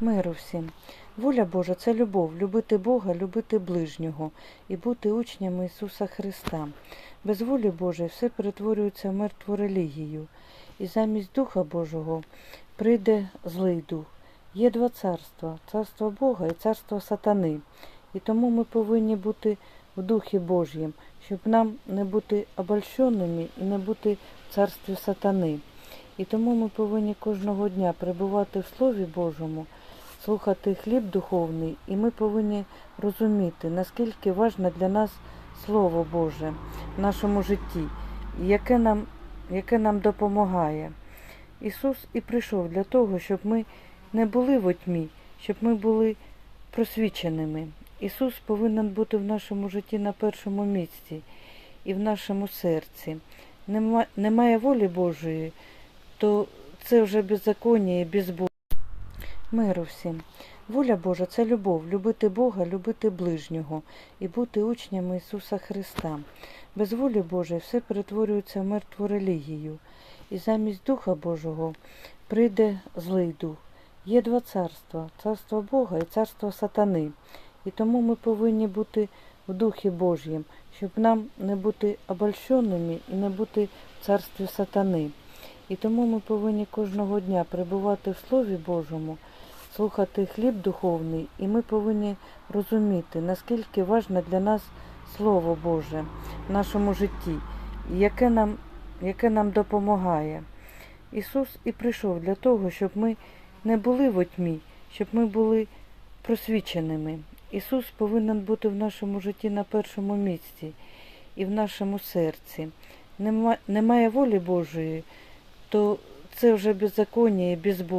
Миру всім. Воля Божа це любов, любити Бога, любити ближнього і бути учнями Ісуса Христа. Без волі Божої все перетворюється в мертву релігію, і замість Духа Божого прийде злий дух. Є два царства царство Бога і царство сатани. І тому ми повинні бути в Духі Божім, щоб нам не бути обольщеними і не бути в царстві сатани. І тому ми повинні кожного дня перебувати в Слові Божому, слухати хліб духовний, і ми повинні розуміти, наскільки важне для нас Слово Боже в нашому житті, яке нам, яке нам допомагає. Ісус і прийшов для того, щоб ми не були в тьмі, щоб ми були просвіченими. Ісус повинен бути в нашому житті на першому місці і в нашому серці. Нема, немає волі Божої, то це вже беззаконня і безбог. Миру всім. Воля Божа це любов, любити Бога, любити ближнього і бути учнями Ісуса Христа. Без волі Божої все перетворюється в мертву релігію, і замість Духа Божого прийде злий дух. Є два царства царство Бога і царство сатани. І тому ми повинні бути в Духі Божім, щоб нам не бути обольщеними і не бути в царстві сатани. І тому ми повинні кожного дня перебувати в Слові Божому, слухати хліб духовний, і ми повинні розуміти, наскільки важне для нас Слово Боже в нашому житті, яке нам, яке нам допомагає. Ісус і прийшов для того, щоб ми не були в тьмі, щоб ми були просвіченими. Ісус повинен бути в нашому житті на першому місці і в нашому серці. Нема, немає волі Божої, то це вже беззаконня і безбог.